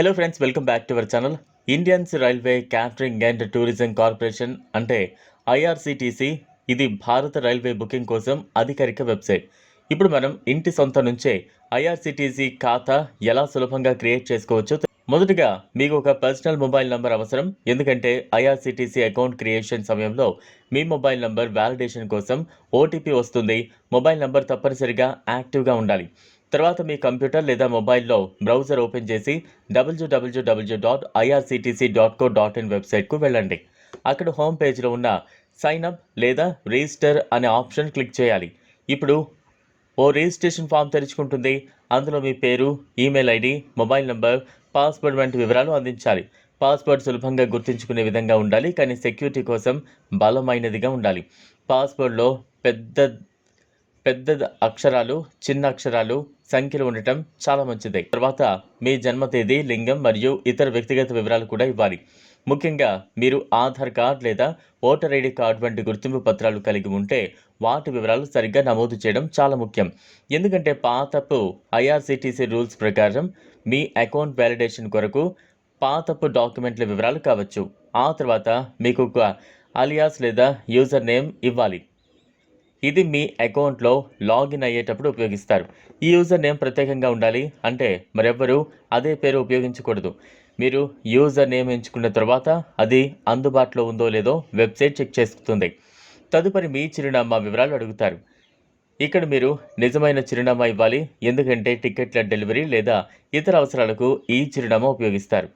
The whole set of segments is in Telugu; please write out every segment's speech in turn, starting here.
Hello friends welcome back to our channel Indians railway catering and tourism corporation అంటే ఐఆర్సిటిసి ఇది భారత రైల్వే బుకింగ్ కోసం అధికారిక వెబ్సైట్. ఇప్పుడు మనం ఇంటి సొంత నుంచే ఐఆర్సిటిసి ఖాతా ఎలా సులభంగా క్రియేట్ చేసుకోవచ్చో మొదటిగా మొదటగా మీకు ఒక పర్సనల్ మొబైల్ నంబర్ అవసరం. ఎందుకంటే ఐఆర్సిటిసి అకౌంట్ క్రియేషన్ సమయంలో మీ మొబైల్ నంబర్ వ్యాలిడేషన్ కోసం ఓటీపీ వస్తుంది. మొబైల్ నంబర్ తప్పనిసరిగా యాక్టివ్గా ఉండాలి. తర్వాత మీ కంప్యూటర్ లేదా మొబైల్లో బ్రౌజర్ ఓపెన్ చేసి WWW dot IRCTC dot co dot in వెబ్సైట్కు వెళ్ళండి. అక్కడ హోమ్ పేజ్లో ఉన్న సైన్ అప్ లేదా రిజిస్టర్ అనే ఆప్షన్ క్లిక్ చేయాలి. ఇప్పుడు ఓ రిజిస్ట్రేషన్ ఫామ్ తెరుచుకుంటుంది. అందులో మీ పేరు email ID mobile number password వంటి వివరాలు అందించాలి. పాస్వర్డ్ సులభంగా గుర్తుంచుకునే విధంగా ఉండాలి కానీ సెక్యూరిటీ కోసం బలమైనదిగా ఉండాలి. పాస్వర్డ్లో పెద్ద పెద్ద అక్షరాలు చిన్న అక్షరాలు సంఖ్యలు ఉండటం చాలా మంచిది. తర్వాత మీ జన్మ తేదీ లింగం మరియు ఇతర వ్యక్తిగత వివరాలు కూడా ఇవ్వాలి. ముఖ్యంగా మీరు ఆధార్ కార్డ్ లేదా ఓటర్ ఐడి కార్డ్ వంటి గుర్తింపు పత్రాలు కలిగి ఉంటే వాటి వివరాలు సరిగ్గా నమోదు చేయడం చాలా ముఖ్యం. ఎందుకంటే పాతపు ఐఆర్సిటీసీ రూల్స్ ప్రకారం మీ అకౌంట్ వ్యాలిడేషన్ కొరకు పాతపు డాక్యుమెంట్ల వివరాలు కావచ్చు. ఆ తర్వాత మీకు ఒక అలియాస్ లేదా యూజర్ నేమ్ ఇవ్వాలి. ఇది మీ అకౌంట్లో లాగిన్ అయ్యేటప్పుడు ఉపయోగిస్తారు. ఈ యూజర్ నేమ్ ప్రత్యేకంగా ఉండాలి అంటే మరెవ్వరూ అదే పేరు ఉపయోగించకూడదు. మీరు యూజర్ నేమ్ ఎంచుకున్న తర్వాత అది అందుబాటులో ఉందో లేదో వెబ్సైట్ చెక్ చేస్తుంది తదుపరి మీ చిరునామా వివరాలు అడుగుతారు. ఇక్కడ మీరు నిజమైన చిరునామా ఇవ్వాలి ఎందుకంటే టికెట్ల డెలివరీ లేదా ఇతర అవసరాలకు ఈ చిరునామా ఉపయోగిస్తారు.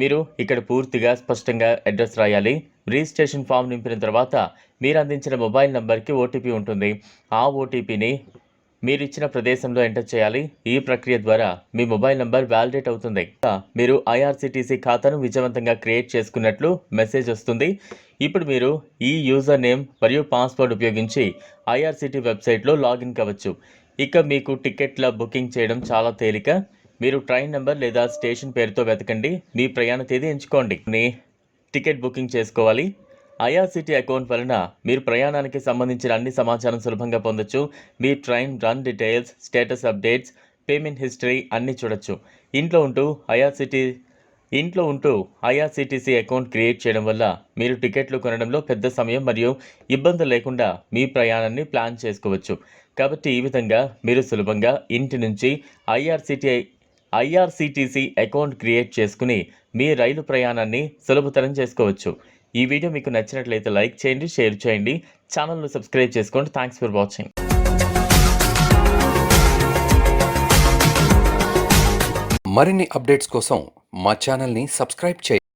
మీరు ఇక్కడ పూర్తిగా స్పష్టంగా అడ్రస్ రాయాలి. రిజిస్ట్రేషన్ ఫామ్ నింపిన తర్వాత మీరు అందించిన మొబైల్ నంబర్కి ఓటీపీ ఉంటుంది. ఆ ఓటీపీని మీరు ఇచ్చిన ప్రదేశంలో ఎంటర్ చేయాలి. ఈ ప్రక్రియ ద్వారా మీ మొబైల్ నంబర్ వ్యాలిడేట్ అవుతుంది. ఇంకా మీరు ఐఆర్సిటీసీ ఖాతాను విజయవంతంగా క్రియేట్ చేసుకున్నట్లు మెసేజ్ వస్తుంది. ఇప్పుడు మీరు ఈ యూజర్ నేమ్ మరియు పాస్వర్డ్ ఉపయోగించి ఐఆర్సిటీ వెబ్సైట్లో లాగిన్ కావచ్చు. ఇక మీకు టికెట్ల బుకింగ్ చేయడం చాలా తేలిక. మీరు ట్రైన్ నెంబర్ లేదా స్టేషన్ పేరుతో వెతకండి. మీ ప్రయాణ తేదీ ఎంచుకోండి. టికెట్ బుకింగ్ చేసుకోవాలి. ఐఆర్సిటీ అకౌంట్ వలన మీరు ప్రయాణానికి సంబంధించిన అన్ని సమాచారం సులభంగా పొందొచ్చు. మీ train run details status updates payment history అన్నీ చూడొచ్చు. ఇంట్లో ఉంటూ ఐఆర్సిటీ ఇంట్లో ఉంటూ ఐఆర్సిటీసీ అకౌంట్ క్రియేట్ చేయడం వల్ల మీరు టికెట్లు కొనడంలో పెద్ద సమయం మరియు ఇబ్బందులు లేకుండా మీ ప్రయాణాన్ని ప్లాన్ చేసుకోవచ్చు. కాబట్టి ఈ విధంగా మీరు సులభంగా ఇంటి నుంచి ఐఆర్సిటీ ఐఆర్సిటీసీ అకౌంట్ క్రియేట్ చేసుకుని మీ రైలు ప్రయాణాన్ని సులభతరం చేసుకోవచ్చు. ఈ వీడియో మీకు నచ్చినట్లయితే లైక్ చేయండి షేర్ చేయండి ఛానల్ను సబ్స్క్రైబ్ చేసుకోండి. Thanks for watching. మరిన్ని అప్డేట్స్ కోసం మా ఛానల్ని సబ్స్క్రైబ్ చేయండి.